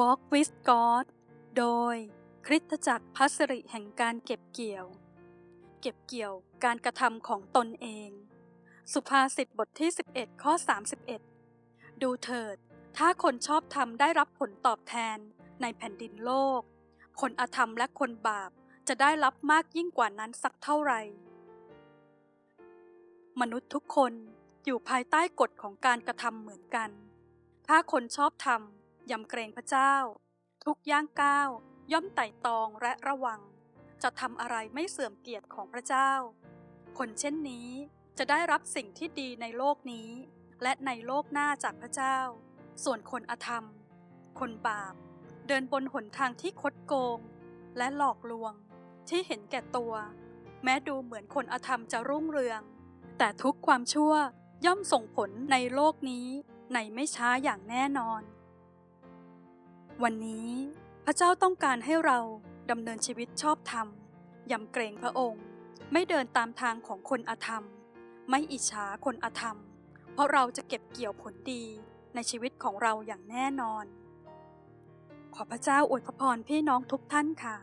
Walk with God โดยคริสตจักรพัสริแห่งการเก็บเกี่ยว เก็บเกี่ยวการกระทำของตนเอง สุภาษิตบทที่ 11 ข้อ 31 ดูเถิด ถ้าคนชอบธรรมได้รับผลตอบแทนในแผ่นดินโลก คนอธรรมและคนบาปจะได้รับมากยิ่งกว่านั้นสักเท่าไหร่ มนุษย์ทุกคนอยู่ภายใต้กฎของการกระทำเหมือนกัน ถ้าคนชอบธรรม ยำเกรงพระเจ้า ทุกย่างก้าวย่อมไต่ตองและระวัง จะทำอะไรไม่เสื่อมเกียรติของพระเจ้า คนเช่นนี้จะได้รับสิ่งที่ดีในโลกนี้ และในโลกหน้าจากพระเจ้า ส่วนคนอธรรม คนบาป เดินบนหนทางที่คดโกง และหลอกลวง ที่เห็นแก่ตัว แม้ดูเหมือนคนอธรรมจะรุ่งเรือง แต่ทุกความชั่วย่อมส่งผลในโลกนี้ในไม่ช้าอย่างแน่นอน วันนี้พระเจ้าต้องการให้เราดำเนินชีวิตชอบธรรมยำเกรงพระองค์ ไม่เดินตามทางของคนอธรรม ไม่อิจฉาคนอธรรม เพราะเราจะเก็บเกี่ยวผลดีในชีวิตของเราอย่างแน่นอน ขอพระเจ้าอวยพรพี่น้องทุกท่านค่ะ